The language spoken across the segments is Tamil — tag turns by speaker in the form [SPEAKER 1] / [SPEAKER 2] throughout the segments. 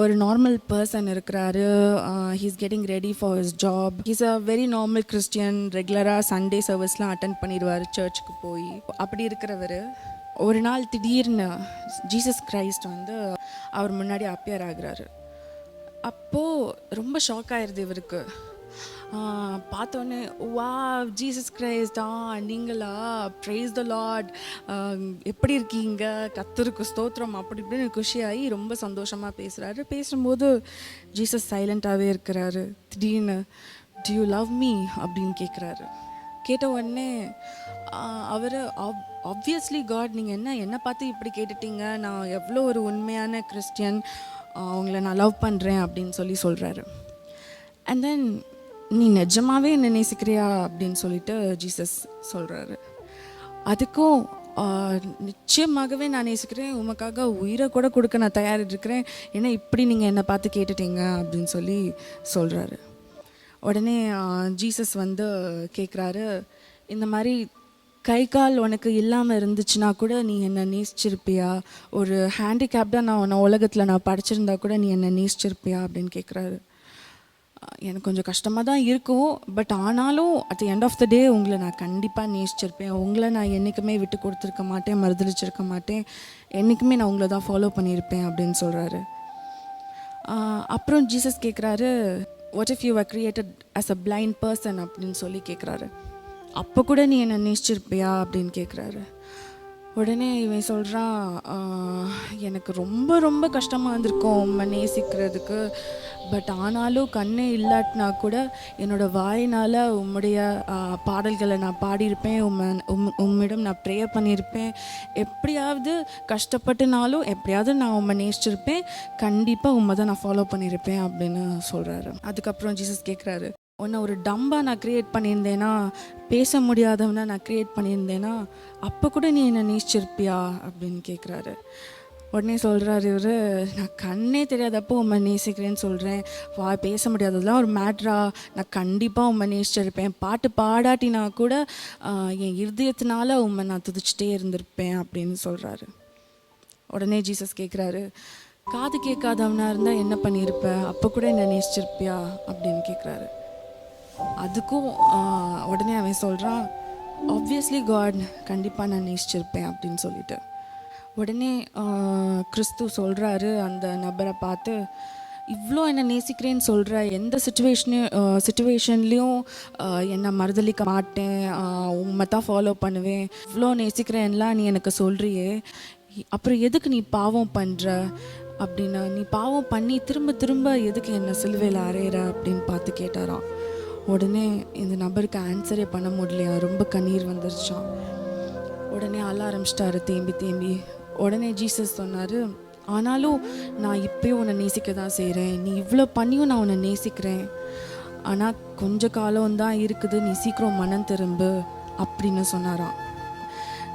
[SPEAKER 1] ஒரு நார்மல் பர்சன் இருக்கிறாரு. He's getting ready for his job he's a very normal Christian ரெகுலராக சண்டே சர்வீஸ்லாம் அட்டன் பண்ணிடுவார் சர்ச்சுக்கு போய். அப்படி இருக்கிறவர் ஒரு நாள் திடீர்னு ஜீசஸ் கிரைஸ்ட் வந்து அவர் முன்னாடி அப்பியர் ஆகுறாரு. அப்போது ரொம்ப ஷாக் ஆயிடுது இவருக்கு. பார்த்தோன்னே வா ஜீசஸ் கிரைஸ்டா நீங்களா? ப்ரைஸ் த லாட் எப்படி இருக்கீங்க? கத்துருக்கு ஸ்தோத்திரம். அப்படி இப்படின்னு குஷியாகி ரொம்ப சந்தோஷமாக பேசுகிறாரு பேசும்போது ஜீசஸ் சைலண்ட்டாகவே இருக்கிறாரு. திடீர்னு டி யூ லவ் மீ அப்படின்னு கேட்குறாரு கேட்ட உடனே அவர் ஆப்வியஸ்லி காட் நீங்கள் என்ன என்னை பார்த்து இப்படி கேட்டுட்டீங்க? நான் எவ்வளோ ஒரு உண்மையான கிறிஸ்டியன் அவங்கள நான் லவ் பண்ணுறேன் அப்படின்னு சொல்லி சொல்கிறாரு அண்ட் தென் நீ நிஜமாவே என்னை நேசிக்கிறியா அப்படின்னு சொல்லிட்டு ஜீசஸ் சொல்கிறாரு அதுக்கும் நிச்சயமாகவே நான் நேசிக்கிறேன். உமக்காக உயிரை கூட கொடுக்க நான் தயார் இருக்கிறேன் ஏன்னா இப்படி நீங்கள் என்னை பார்த்து கேட்டுட்டீங்க? அப்படின்னு சொல்லி சொல்கிறாரு உடனே ஜீசஸ் வந்து கேட்குறாரு இந்த மாதிரி கை கால் உனக்கு இல்லாமல் இருந்துச்சுன்னா கூட நீ என்னை நேசிச்சிருப்பியா? ஒரு ஹேண்டிகேப்டாக நான் உன்னை உலகத்தில் நான் படிச்சிருந்தா கூட நீ என்னை நேசிச்சிருப்பியா? அப்படின்னு கேட்குறாரு எனக்கு கொஞ்சம் கஷ்டமாக தான் இருக்கும். பட் ஆனாலும் at end of the day உங்களை நான் கண்டிப்பாக நேசிச்சிருப்பேன். உங்களை நான் என்றைக்குமே விட்டு கொடுத்துருக்க மாட்டேன் மறுதளிச்சிருக்க மாட்டேன். என்றைக்குமே நான் உங்களை தான் ஃபாலோ பண்ணியிருப்பேன் அப்படின்னு சொல்கிறாரு அப்புறம் ஜீசஸ் கேட்குறாரு what if you are created as a blind person அப்படின்னு சொல்லி கேட்குறாரு அப்போ கூட நீ என்னை நேசிச்சிருப்பியா? அப்படின்னு கேட்குறாரு உடனே இவன் சொல்கிறான் எனக்கு ரொம்ப ரொம்ப கஷ்டமாக இருந்திருக்கும் உண்மை நேசிக்கிறதுக்கு. பட் ஆனாலும் கண்ணே இல்லாட்டினா கூட என்னோட வாயினால் உம்முடைய பாடல்களை நான் பாடியிருப்பேன். உம்மை உம் உம்மிடம் நான் ப்ரேயர் பண்ணியிருப்பேன். எப்படியாவது கஷ்டப்பட்டுனாலும் எப்படியாவது நான் உம்மை நேசிச்சிருப்பேன். கண்டிப்பாக உம்மை தான் நான் ஃபாலோ பண்ணியிருப்பேன் அப்படின்னு சொல்கிறாரு அதுக்கப்புறம் ஜீசஸ் கேட்குறாரு உன்னை ஒரு டம்பாக நான் க்ரியேட் பண்ணியிருந்தேனா பேச முடியாதவனா நான் க்ரியேட் பண்ணியிருந்தேனா அப்போ கூட நீ என்னை நேசிச்சிருப்பியா அப்படின்னு கேட்குறாரு உடனே சொல்கிறாரு இவர் நான் கண்ணே தெரியாதப்போ உண்மை நேசிக்கிறேன்னு சொல்கிறேன் வா பேச முடியாததெல்லாம் ஒரு மேட்ரா நான் கண்டிப்பாக உண்மை நேசிச்சிருப்பேன். பாட்டு பாடாட்டினா கூட என் இருதயத்தினால உண்மை நான் துதிச்சிட்டே இருந்திருப்பேன் அப்படின்னு சொல்கிறாரு உடனே ஜீசஸ் கேட்குறாரு காது கேட்காதவனாக இருந்தால் என்ன பண்ணியிருப்ப? அப்போ கூட என்ன நேசிச்சிருப்பியா? அப்படின்னு கேட்குறாரு அதுக்கும் உடனே அவன் சொல்கிறான் ஆப்வியஸ்லி காட் கண்டிப்பாக நான் நேசிச்சிருப்பேன் அப்படின்னு சொல்லிட்டு. உடனே கிறிஸ்து சொல்கிறாரு அந்த நபரை பார்த்து இவ்வளோ என்னை நேசிக்கிறேன்னு சொல்கிற எந்த சுச்சுவேஷனையும் சுச்சுவேஷன்லேயும் என்னை மறுதளிக்க மாட்டேன் உண்மை தான் ஃபாலோ பண்ணுவேன். இவ்வளோ நேசிக்கிறேன்லாம் நீ எனக்கு சொல்கிறியே அப்புறம் எதுக்கு நீ பாவம் பண்ணுற அப்படின்னு நீ பாவம் பண்ணி திரும்ப திரும்ப எதுக்கு என்னை சிலுவையில் அறையிற? அப்படின்னு பார்த்து கேட்டாராம். உடனே இந்த நபருக்கு ஆன்சரே பண்ண முடியலையா? ரொம்ப கண்ணீர் வந்துருச்சான் உடனே அழ ஆரம்பிச்சிட்டாரு தேம்பி தேம்பி. உடனே ஜீசஸ் சொன்னார் ஆனாலும் நான் இப்பயும் உன்னை நேசிக்க தான் செய்கிறேன் நீ இவ்வளோ பண்ணியும் நான் உன்னை நேசிக்கிறேன். ஆனால் கொஞ்ச காலம் தான் இருக்குது. நீ சீக்கிரம் மனம் திரும்பு அப்படின்னு சொன்னாரான்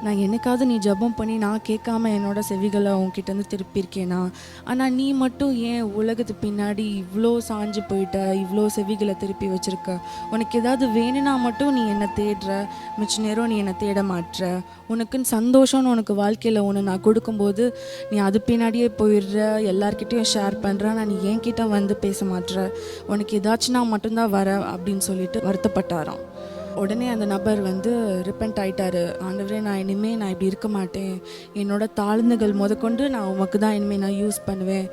[SPEAKER 1] நான் என்னைக்காவது நீ ஜெபம் பண்ணி நான் கேட்காம என்னோட செவிகளை உன்கிட்ட இருந்து திருப்பியிருக்கேனா? ஆனால் நீ மட்டும் ஏன் உலகத்து பின்னாடி இவ்வளோ சாஞ்சு போயிட்ட இவ்வளோ செவிகளை திருப்பி வச்சுருக்க? உனக்கு ஏதாவது வேணும்னா மட்டும் நீ என்னை தேடுற. மிச்ச நேரம் நீ என்னை தேட மாட்டுற உனக்குன்னு சந்தோஷம்னு உனக்கு வாழ்க்கையில் ஒன்று நான் கொடுக்கும்போது நீ அது பின்னாடியே போயிடுற எல்லார்கிட்டயும் ஷேர் பண்ணுற நான் நீ என்கிட்ட வந்து பேச மாட்டுற உனக்கு ஏதாச்சும் நான் மட்டும்தான் வர அப்படின்னு சொல்லிட்டு வருத்தப்பட்டாராம். உடனே அந்த நபர் வந்து ரிப்பெண்ட் ஆயிட்டாரு. ஆண்டவரே நான் இனிமே நான் இப்படி இருக்க மாட்டேன். என்னோட தாழ்ந்துகள் முதற்கொண்டு நான் உமக்கு தான் இனிமேல் நான் யூஸ் பண்ணுவேன்.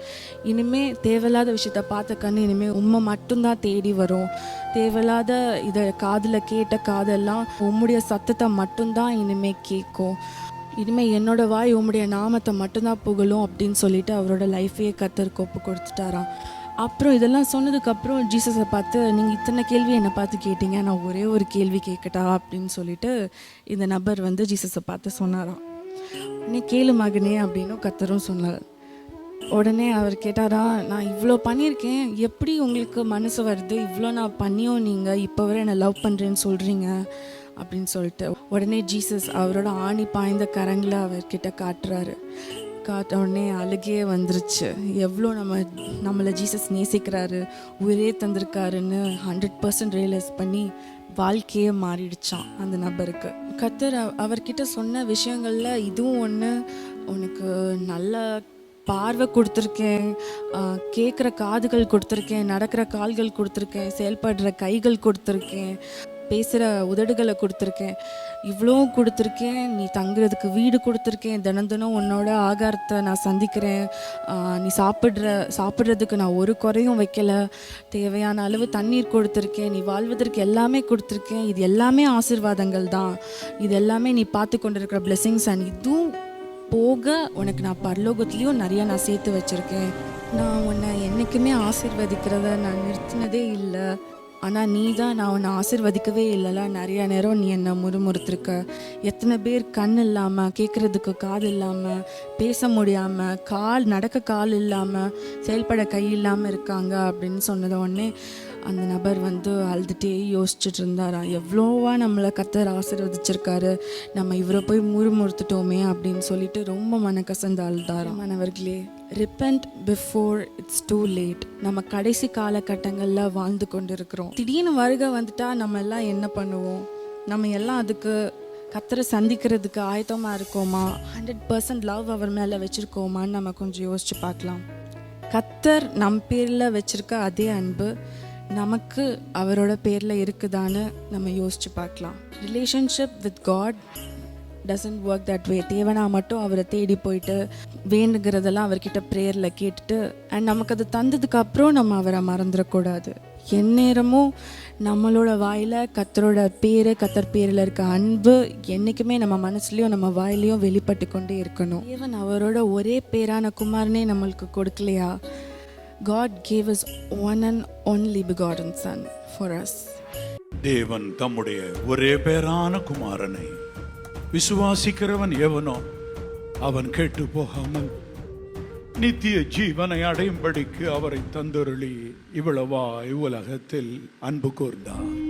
[SPEAKER 1] இனிமே தேவையில்லாத விஷயத்த பார்த்த கண்ணு இனிமேல் உண்மை மட்டும்தான் தேடி வரும். தேவையில்லாத இதை காதில் கேட்ட காதெல்லாம் உம்முடைய சத்தத்தை மட்டும்தான் இனிமே கேட்கும். இனிமேல் என்னோட வாய் உம்முடைய நாமத்தை மட்டும்தான் புகழும் அப்படின்னு சொல்லிட்டு அவரோட லைஃபையே கத்தருக்கு ஒப்பு கொடுத்துட்டாராம். அப்புறம் இதெல்லாம் சொன்னதுக்கப்புறம் ஜீசஸை பார்த்து நீங்கள் இத்தனை கேள்வி என்னை பார்த்து கேட்டீங்க நான் ஒரே ஒரு கேள்வி கேட்கட்டா? அப்படின்னு சொல்லிட்டு இந்த நபர் வந்து ஜீசஸை பார்த்து சொன்னாராம். உடனே கேளு மகனே அப்படின்னு கத்தரும் சொன்னார். உடனே அவர் கேட்டாரா நான் இவ்வளோ பண்ணியிருக்கேன் எப்படி உங்களுக்கு மனசு வருது? இவ்வளோ நான் பண்ணியும் நீங்கள் இப்போ வரை என்னை லவ் பண்ணுறேன்னு சொல்கிறீங்க அப்படின்னு சொல்லிட்டு உடனே ஜீசஸ் அவரோட ஆணி பாய்ந்த கரங்களை அவர்கிட்ட காட்டுறாரு. காட்ட உடனே அழுகையே வந்துருச்சு. எவ்வளோ நம்ம நம்மளை ஜீசஸ் நேசிக்கிறாரு உயிரே தந்திருக்காருன்னு ஹண்ட்ரட் பர்சன்ட் ரியலைஸ் பண்ணி வாழ்க்கையே மாறிடுச்சான் அந்த நபருக்கு. கத்தர் அவர்கிட்ட சொன்ன விஷயங்களில் இதுவும் ஒன்று உனக்கு நல்ல பார்வை கொடுத்துருக்கேன் கேட்குற காதுகள் கொடுத்துருக்கேன் நடக்கிற கால்கள் கொடுத்துருக்கேன் செயல்படுற கைகள் கொடுத்துருக்கேன் பேசுகிற உதடுகளை கொடுத்துருக்கேன். இவ்வளோ கொடுத்துருக்கேன் நீ தங்குறதுக்கு வீடு கொடுத்துருக்கேன் தினம் தினம் உன்னோட ஆகாரத்தை நான் சந்திக்கிறேன். நீ சாப்பிட்ற சாப்பிட்றதுக்கு நான் ஒரு குறையும் வைக்கல. தேவையான அளவு தண்ணீர் கொடுத்துருக்கேன் நீ வாழ்வதற்கு எல்லாமே கொடுத்துருக்கேன். இது எல்லாமே ஆசீர்வாதங்கள் தான். இது எல்லாமே நீ பார்த்து கொண்டிருக்கிற பிளெஸ்ஸிங்ஸ் அண்ட் இதுவும் போக உனக்கு நான் பரலோகத்துலேயும் நிறையா நான் சேர்த்து வச்சுருக்கேன். நான் உன்னை என்றைக்குமே ஆசிர்வதிக்கிறத நான் நிறுத்தினதே இல்லை. ஆனால் நீ தான் நான் உன்னை ஆசிர்வதிக்கவே இல்லைல்ல. நிறையா நேரம் நீ என்னை முறுமுறுத்துருக்க. எத்தனை பேர் கண் இல்லாமல் கேட்குறதுக்கு காது இல்லாமல் பேச முடியாமல் கால் நடக்க கால் இல்லாமல் செயல்பட கை இல்லாமல் இருக்காங்க அப்படின்னு சொன்னத உடனே அந்த நபர் வந்து அழுதுகிட்டே யோசிச்சுட்டு இருந்தாராம் எவ்வளோவா நம்மளை கத்தர் ஆசீர்வதிச்சிருக்காரு. நம்ம இவரை போய் முறுமுறுத்துட்டோமே அப்படின்னு சொல்லிட்டு ரொம்ப மனக்கசந்து அழுதாராம். மாணவர்களே repent before it's too late நம்ம கடைசி காலகட்டங்களில் வாழ்ந்து கொண்டு இருக்கிறோம் திடீர்னு வருகை வந்துட்டா நம்ம எல்லாம் என்ன பண்ணுவோம்? நம்ம எல்லாம் அதுக்கு கத்தரை சந்திக்கிறதுக்கு ஆயத்தமாக இருக்கோமா? ஹண்ட்ரட் பர்சன்ட் லவ் அவர் மேலே வச்சுருக்கோமான்னு நம்ம கொஞ்சம் யோசிச்சு பார்க்கலாம். கத்தர் நம் பேரில் வச்சிருக்க அதே அன்பு நமக்கு அவரோட பேரில் இருக்குதான்னு நம்ம யோசித்து பார்க்கலாம். Relationship with God doesn't work that way தேவனா மட்டும் அவரை தேடி போயிட்டு வேண்டுங்கிறதெல்லாம் அவர்கிட்ட ப்ரேயரில் கேட்டுட்டு அண்ட் நமக்கு அது தந்ததுக்கு அப்புறம் நம்ம அவரை மறந்துடக்கூடாது. எந்நேரமும் நம்மளோட வாயில் கத்தரோட பேர் கத்தர் பேரில் இருக்க அன்பு என்றைக்குமே நம்ம மனசுலையும் நம்ம வாயிலையும் வெளிப்பட்டு கொண்டே இருக்கணும். ஈவன் அவரோட ஒரே பேரான குமாரனே நம்மளுக்கு கொடுக்கலையா? God gave is one and only begotten son for us
[SPEAKER 2] தேவன் தம்முடைய ஒரே பேரான குமாரனை விசுவாசிக்கிறவன் எவனோ அவன் கெட்டு போகாமல் நித்திய ஜீவனை அடையும்படிக்கு அவரை தந்தருளி இவ்வளவாய் உலகத்தில் அன்பு கூர்ந்தான்.